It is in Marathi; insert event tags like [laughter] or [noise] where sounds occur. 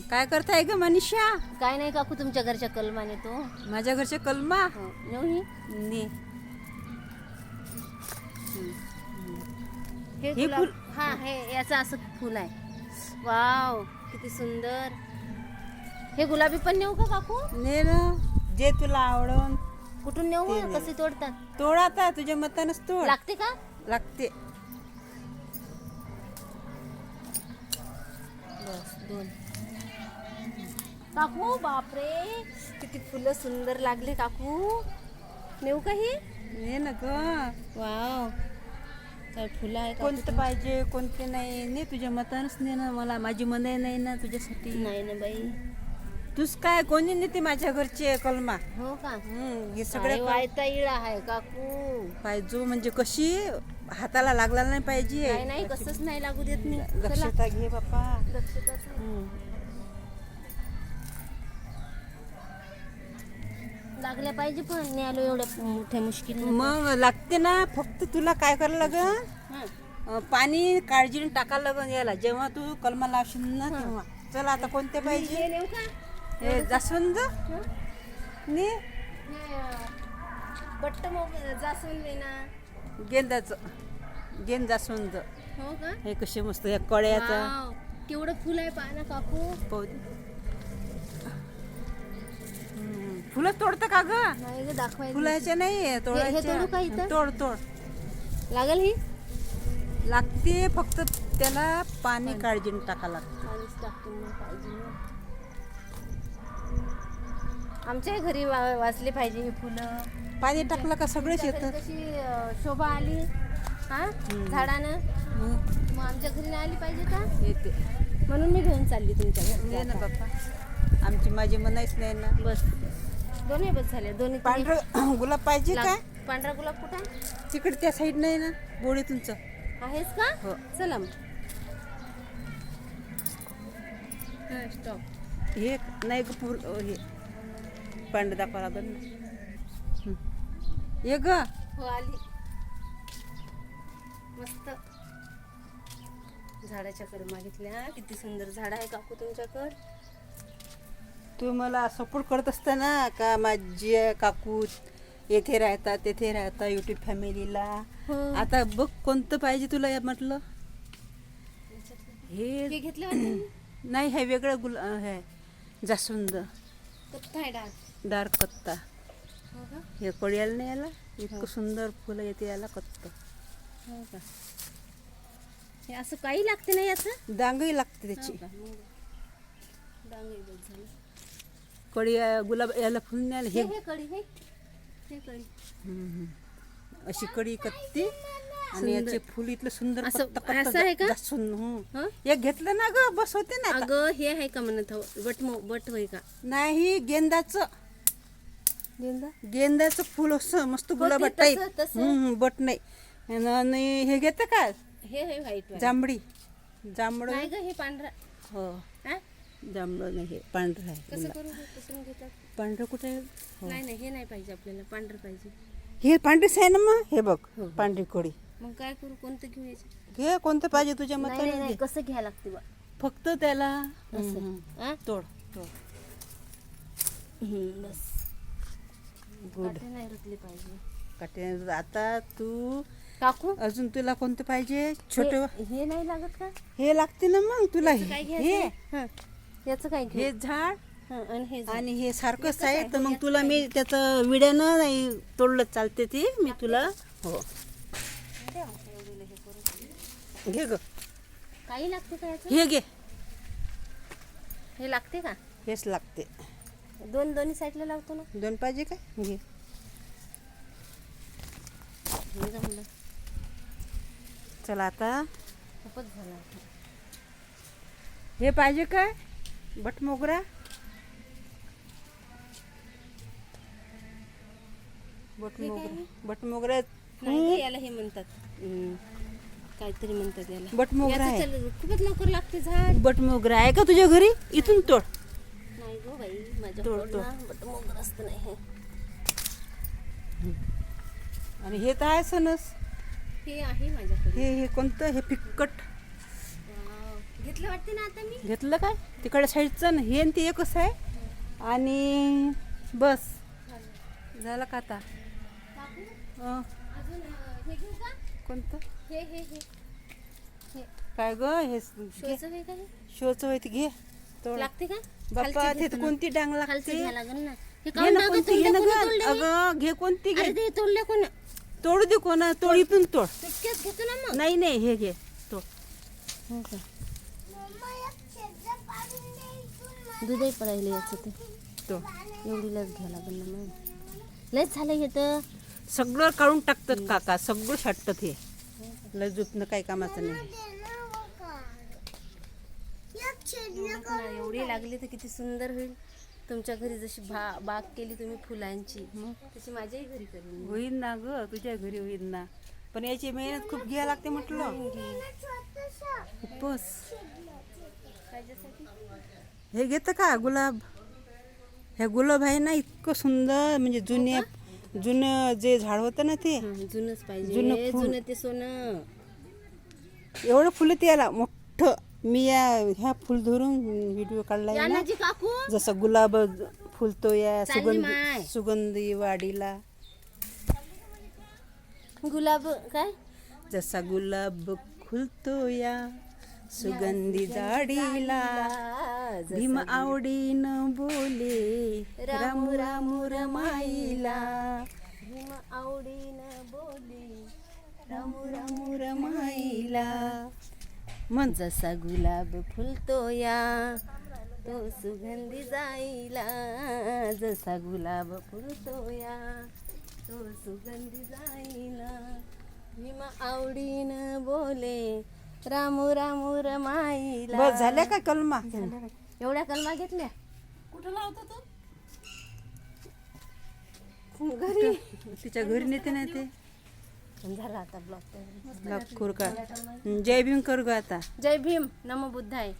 काय करताय ग मनीषा? काय नाही काकू तुमच्या घरच्या कलमाने तो. माझ्या घरचे कलमा? हो, नेऊ ही? ने. हे हे गुलाब हा हे याचं असं फुल आहे. वाव किती सुंदर. हे गुलाबी पण नेऊ का काकू? ने ना. जे तुला आवडून कुठून नेऊ मग? कसे तोडतात? तोड आता तुझ्या मतानच तोड. लागते का? लागते. काकू बापरे. किती फुलं सुंदर लागले काकू. नेऊ का ही? ने ना ग. वाव. काय फुलं आहे काकू कोणतं पाहिजे कोणते नाही. ने तुझ्या मतानच ने ना मला. माझी मन नाही ना तुझ्यासाठी. नाही ना बाई. तूच काय? कोणी नेते माझ्या घरचे कलमा? हो का? हम्म, हे सगळे वायता इळा आहे काकू. पाहिजे म्हणजे कशी हाताला लागला नाही पाहिजे. नाही नाही कसंच नाही लागू देत मी. चला. दक्षता घे बापा. दक्षताच नाही. हम्म. लागल्या पाहिजे पण न्यायलो एवढ्या मोठ्या मुश्किल मग लागते ना फक्त तुला काय करायला लागन? अं, पाणी काळजीने टाकायला लागन याला. जेव्हा तू कलमा लावशील ना तेव्हा. चला आता कोणते पाहिजे? हे हे जास्वंद? ने? हे बट्ट जास्वंद ना. गेंदाचं गेंद जास्वंद. हो का? हे कसे मस्त या कळ्याचं. केवढं फुल आहे पहा ना काकू. पौध- हम्म, फुलं तोडतं का ग? नाही ग दाखवायचं फुलाचे नाही तोडू का इथं? तोड तोड. लागल ही? लागते फक्त त्याला पाणी काळजीने टाका लागतं. पाणीच मग पाहिजे ना. आमच्याही घरी वा- वाचले पाहिजे ही फुलं. पाणी टाकलं का सगळेच कशी अं, शोभा आली हा? झाडानं. मग? मग आमच्या घरी नाही आली पाहिजे का? येते. म्हणून मी घेऊन चालली तुमच्या घरी. ये ना बाप्पा आमची माझी म्हणायच नाही ना. बस. दोन्ही बस झाले. दोन्ही पांढरं [clears throat] गुलाब पाहिजे लाग- काय? पांढरा गुलाब कुठं? तिकडे त्या साईड नाही ना बोळे तुमचं आहेस का? हो. चला मग. हा स्टॉप हे नाही ग पूर अं, हे. पांढरं दाखवा लागल ना. हं. ये ग. हो आली. मस्त. झाडाच्या कडे मागितल्या. किती सुंदर झाड आहे काकू तुमच्याकडं. तू मला सपोर्ट करत असताना का माझी काकू येथे राहतात तेथे राहतात युट्यूब फॅमिलीला हो. आता बघ कोणतं पाहिजे तुला या म्हटलं? हे हे घेतलं नाही हे वेगळं गुल हे जास्वंद. डार्क. कत्ता. हो हे कळ्याला नाही याला? इतकं सुंदर फुलं येते याला कत्त. हो हे असं काही लागते ना याचं? डांगही लागते हो त्याची डांगही. कळी गुलाब याला फुल नाही आलं. हे हे हे कळी हे. हे कळी हम्म. अशी कडी कत्ती आणि याचे फुल इथलं सुंदर असं- आहे का? हं. हं? एक घेतलं ना ग बस होते ना आता. अगं हे आहे का म्हणत हो? बट मो बट होय का? नाही गेंदाचं. गेंदा? गेंदाचं फुल असं मस्त गुलाब तसं- टाईप. तसं. हम्म, बट नाही. आणि- आणि हे घेतं का? हे आहे व्हाईट जांभळी. जांभळ. नाही ग हे पांढरा. हो. हा? जांभळं नाही हे पांढरं आहे. कसं गुलाब. करू हे कसं घेतात? पांढरं कुठे? आहे? हो. नाही नाही हे नाही पाहिजे आपल्याला पांढरं पाहिजे. हे पांढरीच आहे ना मग? हे बघ हो. पांढरी कडी मग काय करू कोणतं घेऊ याचं घे कोणतं पाहिजे तुझ्या नाही मताने नाही, नाही घे. कसं घ्यायला लागते बा? फक्त त्याला असं. हा? तोड तोड. हम्म, बस. गुड. काटे नाही रुतले पाहिजे. काटे आता तू काकू? अजून तुला कोणतं पाहिजे? छोट हे- हे नाही लागत का? हे लागते ना मग तुला काय हे. घ्यायचं? हा. याचं काय हे झाड आणि हे झाड. आणि हे सारखंच आहे? तर मग तुला मी त्याचं विड्यानं नाही तोडलं चालते ते. मी तुला हो. घे. ग. काही लागते का याचं? हे घे. हे लागते का? हेच लागते. दोन दोन्ही साईडला लावतो ना. दोन पाहिजे काय? घे. हे जमलं चला आता. खूपच झालं हे पाहिजे काय? बट मोगरा? बट मोगरा? बट मोगरा याला हे म्हणतात. काहीतरी म्हणतात याला. बट मोगरा आहे. खूपच लवकर लागते झाड. बट मोगरा आहे का तुझ्या घरी? इथून तोड. नाही गो बाई माझ्या बट मोगर असतं नाही. आणि हे तर आहे सणस. हे आहे माझ्याकडे. हे हे कोणतं? हे फिक्कट. घेतलं वाटते ना आता मी? घेतलं काय? तिकडे साईडचं हे आणि ते एकच आहे. आणि बस. झालं का आता? काकू अं, अजून अं, हे घेऊ का? कोणतं? हे हे हे. हे. काय ग? हे शोचं हे का हे शोचं होय ते घे. तोड. लागते का? बाप्पा खालचं. कोणती डांग खालचं लागते घ्या लागेल ना. हे घे काऊन ना कोणती? घे तोडलं ना कोणी ग. तोडलं हे? अगं घे कोणती घे. अरे ते तोडले कोण? तोडू दे कोणा. तोडी पण तोड. सुटकेस घेतो ना मग. नाही नाही हे घे. तोड. हो का? दूधही पडायला याचं ते. तोड एवढी लस घ्या लागेल ना मग. लयच झालं हे तर. सगळं काढून टाकतात काका सगळं छाटतात हे. लय झोपणं काही कामाचं नाही. एवढं लागली तर किती सुंदर होईल. तुमच्या घरी जशी भा बाग केली तुम्ही फुलांची तशी माझ्याही घरी करेन. होईल ना ग तुझ्या घरी होईल ना. पण याची मेहनत खूप घ्यायला लागते म्हटलं. कायच्यासाठी? हे घेतं का? गुलाब. हे गुलाब आहे ना इतकं सुंदर म्हणजे जुन्या जुनं जे झाड होतं ना ते. हं, जुनंच पाहिजे. जुनं फुल. जुनं ते सोनं. एवढं फुलं ते याला मोठं. मी या ह्या फुल धरून व्हिडिओ काढलाय ना. काकू. जसं गुलाब फुलतो या चालली माय. सुगंधी सुगंधी वाढीला. गुलाब काय? जसा गुलाब खुलतो या. सुगंधी जाडीला भीम आवडीनं बोले राम राम रमाईला. भीम आवडीनं बोले राम राम रमाईला. म्हण जसा गुलाब फुलतो या तो सुगंधी जाईला. जसा गुलाब फुलतो या तो सुगंधी जाईला. भीम आवडीनं बोले रामू रामू रमाईला. बस झाल्या का कलमा? एवढ्या कलमा घेतल्या? कुठं लावतो तू? घरी. तिच्या घरी नेते ना ते. झाला आता ब्लॉक लाख का जय भीम करू ग आता. जय भीम नमो बुद्धाय.